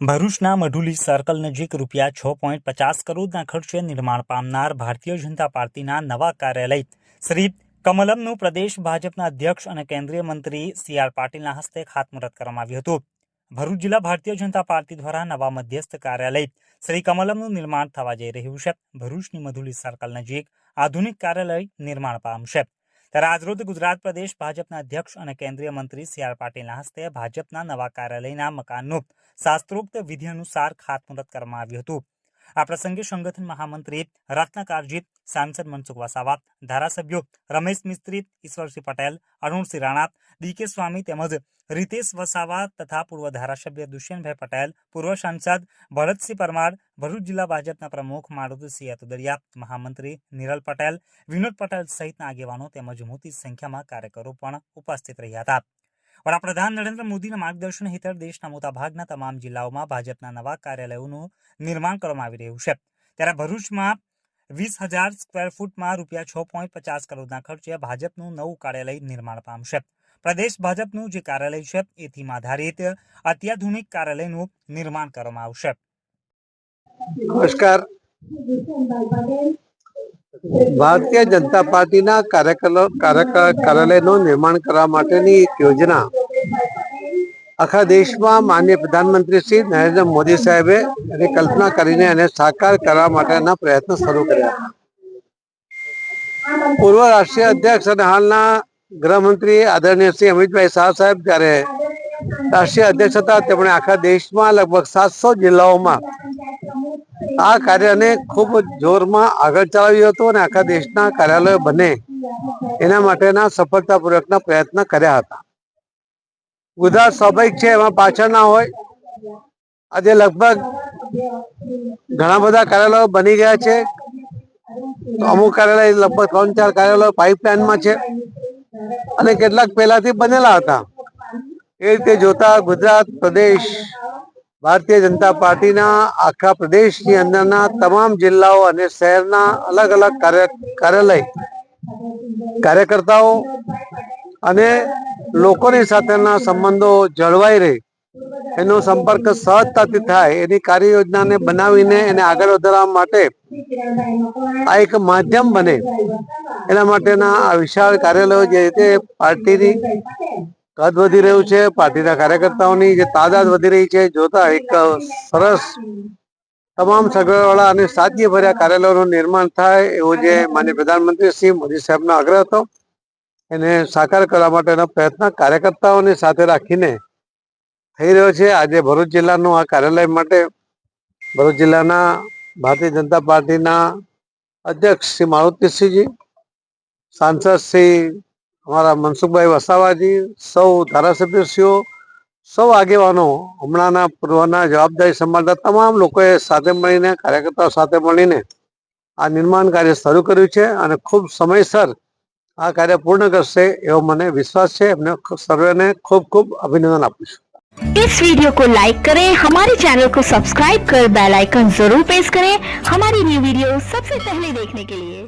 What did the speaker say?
ભરૂચના મઢુલી સર્કલ નજીક રૂપિયા છ પોઈન્ટ પચાસ કરોડના ખર્ચે નિર્માણ પામનાર ભારતીય જનતા પાર્ટીના નવા કાર્યાલય. શ્રી કમલમનું પ્રદેશ ભાજપના અધ્યક્ષ અને કેન્દ્રીય મંત્રી સી આર પાટીલના હસ્તે ખાતમુહૂર્ત કરવામાં આવ્યું હતું. ભરૂચ જિલ્લા ભારતીય જનતા પાર્ટી દ્વારા નવા મધ્યસ્થ કાર્યાલય શ્રી કમલમનું નિર્માણ થવા જઈ રહ્યું છે. ભરૂચની મધુલી સર્કલ નજીક આધુનિક કાર્યાલય નિર્માણ પામશે. ત્યારે આજરોજ ગુજરાત પ્રદેશ ભાજપના અધ્યક્ષ અને કેન્દ્રીય મંત્રી સી આર પાટીલના હસ્તે ભાજપના નવા કાર્યાલયના મકાનનું શાસ્ત્રોક્ત વિધિ અનુસાર ખાતમુહૂર્ત કરવામાં આવ્યું હતું. આ પ્રસંગે સંગઠન મહામંત્રી રત્નકારજી સાંસદ મનસુખ વસાવા, ધારાસભ્યો રમેશ મિસ્ત્રી, ઈશ્વરસિંહ પટેલ, અરુણસિંહ રાણા ડીકે સ્વામી તેમજ રીતેશ વસાવા તથા પૂર્વ ધારાસભ્ય દુષ્યંતભાઈ પટેલ, પૂર્વ સાંસદ ભરતસિંહ પરમાર, ભરૂચ જિલ્લા ભાજપના પ્રમુખ મારુતિસિંહ અતુદરિયા મહામંત્રી નિરલ પટેલ, વિનોદ પટેલ સહિતના આગેવાનો તેમજ મોટી સંખ્યામાં કાર્યકરો પણ ઉપસ્થિત રહ્યા હતા. વડાપ્રધાન નરેન્દ્ર મોદીના માર્ગદર્શન હેઠળ દેશના મોટાભાગના તમામ જિલ્લાઓમાં ભાજપના નવા કાર્યાલયોનું નિર્માણ કરવામાં આવી રહ્યું છે. ત્યારે ભરૂચમાં વીસ હજાર સ્ક્વેર ફૂટમાં રૂપિયા છ પોઈન્ટ પચાસ કરોડના ખર્ચે ભાજપનું નવું કાર્યાલય નિર્માણ પામશે પ્રદેશ ભાજપનું જે કાર્યાલય છે એ થીમ આધારિત અત્યાધુનિક કાર્યાલયનું નિર્માણ કરવામાં આવશે. નમસ્કાર. ભારતીય જનતા પાર્ટીના કાર્યાલયનું નિર્માણ કરવા માટેની એક યોજના. આખા દેશમાં માનનીય પ્રધાનમંત્રી શ્રી નરેન્દ્ર મોદી સાહેબે એની કલ્પના કરીને એને સાકાર કરવા માટેના પ્રયત્નો શરૂ કર્યા. પૂર્વ રાષ્ટ્રીય અધ્યક્ષ અને હાલના ગૃહમંત્રી આદરણીય શ્રી અમિતભાઈ શાહ સાહેબ જ્યારે રાષ્ટ્રીય અધ્યક્ષ હતા, તેમણે આખા દેશમાં લગભગ સાતસો જિલ્લાઓમાં આ કાર્યને ખૂબ જોરમાં આગળ ચલાવ્યું હતું અને આખા દેશના કાર્યાલયો બને એના માટેના સફળતાપૂર્વકના પ્રયત્ન કર્યા હતા. ગુજરાત સ્વાભાવિક છે, એમાં પાછળ ના હોય. આજે લગભગ ઘણા બધા કાર્યાલયો બની ગયા છે. અમુક કાર્યાલય લગભગ ત્રણ ચાર કાર્યાલયો પાઇપલાઇનમાં છે અને કેટલાક પહેલાથી બનેલા હતા. એ રીતે જોતા ગુજરાત પ્રદેશ ભારતીય જનતા પાર્ટીના આખા પ્રદેશની અંદરના તમામ જિલ્લાઓ અને શહેરના અલગ અલગ કાર્ય કાર્યાલય કાર્યકર્તાઓ અને લોકોની સાથેના સંબંધો જળવાઈ રહે, એનો સંપર્ક સહજતાથી થાય, એની કાર્ય યોજનાને બનાવીને એને આગળ વધારવા માટે આ એક માધ્યમ બને. એના માટેના આ વિશાળ કાર્યાલયો જે રીતે પાર્ટીની કદ વધી રહ્યું છે, પાર્ટીના કાર્યકર્તાઓની જે તાદાદ વધી રહી છે, જોતા એક સરસ તમામ સગવડવાળા અને સાધ્ય ભર્યા કાર્યાલયોનું નિર્માણ થાય એવો જે માન્ય પ્રધાનમંત્રી શ્રી મોદી સાહેબનો આગ્રહ હતો. એને સાકાર કરવા માટેનો પ્રયત્ન કાર્યકર્તાઓને સાથે રાખીને થઈ રહ્યો છે. આજે ભરૂચ જિલ્લાનું આ કાર્યાલય માટે ભરૂચ જિલ્લાના ભારતીય જનતા પાર્ટીના અધ્યક્ષ શ્રી મારુતિસિંહજી, સાંસદ શ્રી અમારા મનસુખભાઈ વસાવાજી સૌ ધારાસભ્યશ્રીઓ સૌ આગેવાનો હમણાંના પૂર્વના જવાબદારી સંભાળતા તમામ લોકોએ સાથે મળીને કાર્યકર્તાઓ સાથે મળીને આ નિર્માણ કાર્ય શરૂ કર્યું છે અને ખૂબ સમયસર આ કાર્ય પૂર્ણ કરશે એવો મને વિશ્વાસ છે એમને સર્વેને ખૂબ ખૂબ અભિનંદન આપું છું इस वीडियो को लाइक करें हमारे चैनल को सब्सक्राइब कर बेल आइकन जरूर प्रेस करें हमारी न्यू वीडियो सबसे पहले देखने के लिए